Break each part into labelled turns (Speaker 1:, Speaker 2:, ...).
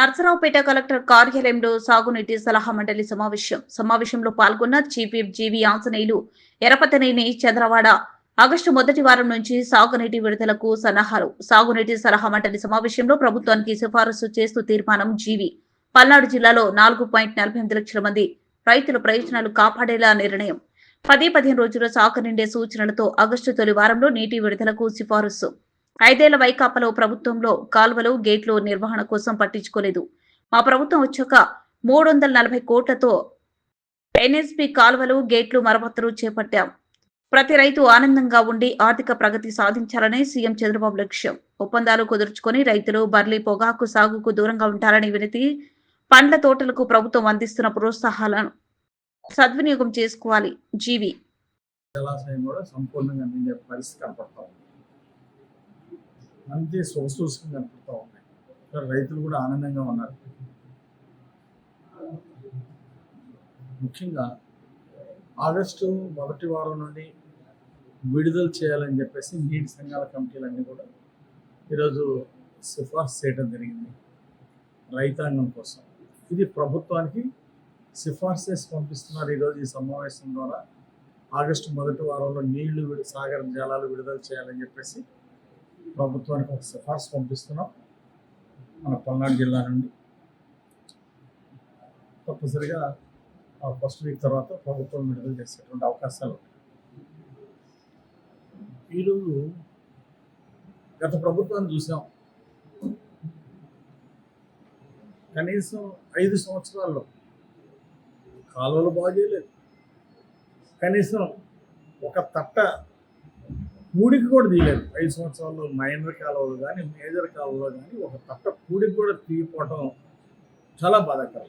Speaker 1: Narasaraopet collector కార్యాలయంలో సాగునీటి సలహా మండలి సమావేశం. సమావేశంలో పాల్గొన్న chief whip G V Anjaneyulu Yarapathineni Chandravada. August మొదటి వారం నుంచి సాగునీటి విడుదలకు సన్నాహాలు. సాగునీటి సలహా మండలి సమావేశంలో ప్రభుత్వానికి సిఫారసు చేస్తూ తీర్మానం జీవి. పల్నాడు జిల్లాలో నాలుగు పాయింట్ నలభై ఎనిమిది లక్షల మంది రైతుల ప్రయోజనాలు కాపాడేలా నిర్ణయం. పది పదిహేను రోజుల సాగు నిండే సూచనలతో ఆగస్టు తొలి వారంలో నీటి విడుదలకు సిఫారసు. ఐదేళ్ళ వైకాపాలో ప్రభుత్వంలో కాల్వలు గేట్లు నిర్వహణ కోసం పట్టించుకోలేదు. మా ప్రభుత్వం వచ్చాక మూడు వందల నలభై కోట్లతో ఎన్ఎస్పి కాల్వలు గేట్లు మరమ్మతులు చేపట్టాం. ప్రతి రైతు ఆనందంగా ఉండి ఆర్థిక ప్రగతి సాధించాలని సీఎం చంద్రబాబు లక్ష్యం. ఒప్పందాలు కుదుర్చుకొని రైతులు బర్లీ పొగాకు సాగుకు దూరంగా ఉంటారని వినతి పండ్ల తోటలకు ప్రభుత్వం అందిస్తున్న ప్రోత్సాహాలను సద్వినియోగం చేసుకోవాలి. జీవి.
Speaker 2: జలాశయం కూడా సంపూర్ణంగా నిండే పరిస్థితి కనపడతా ఉంది. మంచి సోర్సెస్ కనపడుతూ ఉన్నాయి. ఇక్కడ రైతులు కూడా ఆనందంగా ఉన్నారు. ముఖ్యంగా ఆగస్టు మొదటి వారం నుండి విడుదల చేయాలని చెప్పేసి నీటి సంఘాల కమిటీలన్నీ కూడా ఈరోజు సిఫార్సు చేయడం జరిగింది రైతాంగం కోసం. ఇది ప్రభుత్వానికి సిఫార్సు చేసి పంపిస్తున్నారు ఈరోజు ఈ సమావేశం ద్వారా. ఆగస్టు మొదటి వారంలో నీళ్ళు సాగర జలాలు విడుదల చేయాలని చెప్పేసి ప్రభుత్వానికి ఒక సిఫార్సు పంపిస్తున్నాం మన పల్నాడు జిల్లా నుండి. తప్పనిసరిగా ఆ ఫస్ట్ వీక్ తర్వాత ప్రభుత్వం విడుదల చేసేటువంటి అవకాశాలు ఈరోజు గత ప్రభుత్వాన్ని చూసాం. కనీసం ఐదు సంవత్సరాల్లో కాలువలు బాగు చేయలేదు. కనీసం ఒక తట్ట పూడికి కూడా తీయలేదు. ఐదు సంవత్సరాలు మైనర్ కాలంలో కానీ మేజర్ కాలంలో కానీ ఒక తట్ట పూడికి కూడా తీయకపోవడం చాలా బాధాకరం.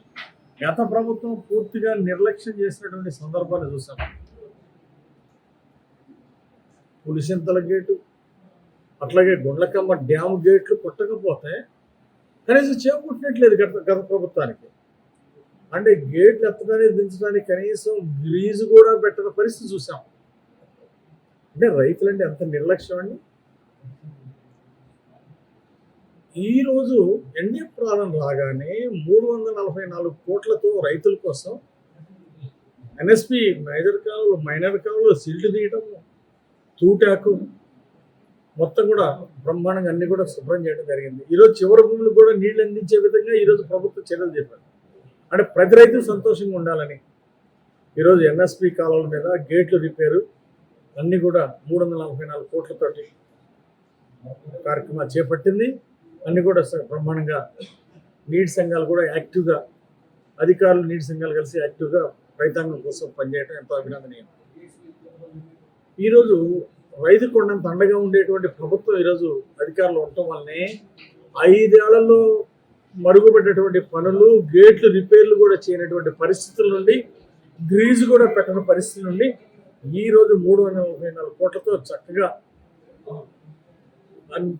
Speaker 2: గత ప్రభుత్వం పూర్తిగా నిర్లక్ష్యం చేసినటువంటి సందర్భాలు చూసాం. పులిసింతల గేటు అట్లాగే గుండ్లకమ్మ డ్యామ్ గేట్లు కొట్టకపోతే కనీసం చేపట్టినట్లేదు గత గత ప్రభుత్వానికి. అంటే గేట్లు ఎత్తడానికి దించడానికి కనీసం గ్రీజు కూడా పెట్టిన పరిస్థితి చూసాం. అంటే రైతులంటే ఎంత నిర్లక్ష్యం అండి? ఈరోజు ఎన్డీఏ ప్రాణం రాగానే మూడు వందల నలభై నాలుగు కోట్లతో రైతుల కోసం ఎన్ఎస్పి మేజర్ కాలంలో మైనర్ కాలంలో సీల్డ్ తీయడం తూటాకు మొత్తం కూడా బ్రహ్మాండంగా అన్ని కూడా శుభ్రం చేయడం జరిగింది. ఈరోజు చివరి భూములకు కూడా నీళ్ళు అందించే విధంగా ఈరోజు ప్రభుత్వం చర్యలు చెప్పారు అంటే ప్రతి రైతు సంతోషంగా ఉండాలని. ఈరోజు ఎన్ఎస్పి కాలువల మీద గేట్లు రిపేరు అన్నీ కూడా మూడు వందల నలభై నాలుగు కోట్లతోటి కార్యక్రమాలు చేపట్టింది. అన్నీ కూడా బ్రహ్మాండంగా నీటి సంఘాలు కూడా యాక్టివ్గా అధికారులు నీటి సంఘాలు కలిసి యాక్టివ్గా రైతాంగం కోసం పనిచేయడం ఎంతో అభినందనీయం. ఈరోజు రైతు కొండంత తండగా ఉండేటువంటి ప్రభుత్వం ఈరోజు అధికారులు ఉండటం వల్లనే ఐదేళ్ళలో మరుగుపడ్డటువంటి పనులు గేట్లు రిపేర్లు కూడా చేయనటువంటి పరిస్థితుల నుండి గ్రీజు కూడా పెట్టని పరిస్థితి నుండి ఈరోజు మూడు వందల నలభై నాలుగు కోట్లతో చక్కగా అన్-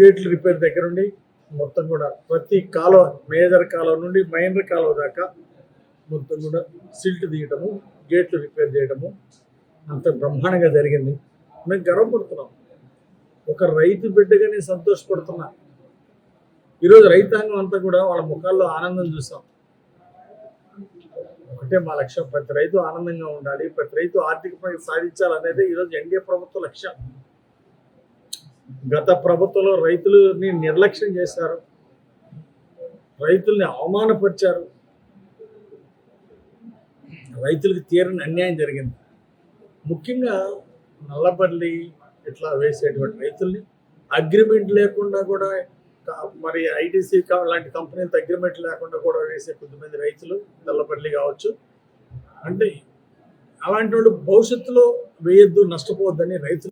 Speaker 2: గేట్లు రిపేర్ దగ్గర నుండి మొత్తం కూడా ప్రతి కాలువ మేజర్ కాలువ నుండి మైనర్ కాలువ దాకా మొత్తం కూడా సిల్ట్ తీయటము గేట్లు రిపేర్ చేయడము అంత బ్రహ్మాండంగా జరిగింది. మేము గర్వపడుతున్నాం. ఒక రైతు బిడ్డగా నేను సంతోషపడుతున్నా. ఈరోజు రైతాంగం అంతా కూడా వాళ్ళ ముఖాల్లో ఆనందం చూస్తాం. అంటే మా లక్ష్యం ప్రతి రైతు ఆనందంగా ఉండాలి ప్రతి రైతు ఆర్థిక ప్రగతి సాధించాలనేది ఈరోజు ఎన్డీఏ ప్రభుత్వ లక్ష్యం. గత ప్రభుత్వంలో రైతులని నిర్లక్ష్యం చేశారు రైతుల్ని అవమానపరిచారు. రైతులకు తీరని అన్యాయం జరిగింది. ముఖ్యంగా నల్లబల్లి ఇట్లా వేసేటువంటి రైతుల్ని అగ్రిమెంట్ లేకుండా కూడా మరి ఐటీసీ లాంటి కంపెనీలతో అగ్రిమెంట్ లేకుండా కూడా వేసే కొద్దిమంది రైతులు నల్లబల్లి కావచ్చు అంటే అలాంటి వాళ్ళు భవిష్యత్తులో వేయొద్దు నష్టపోవద్దని రైతులు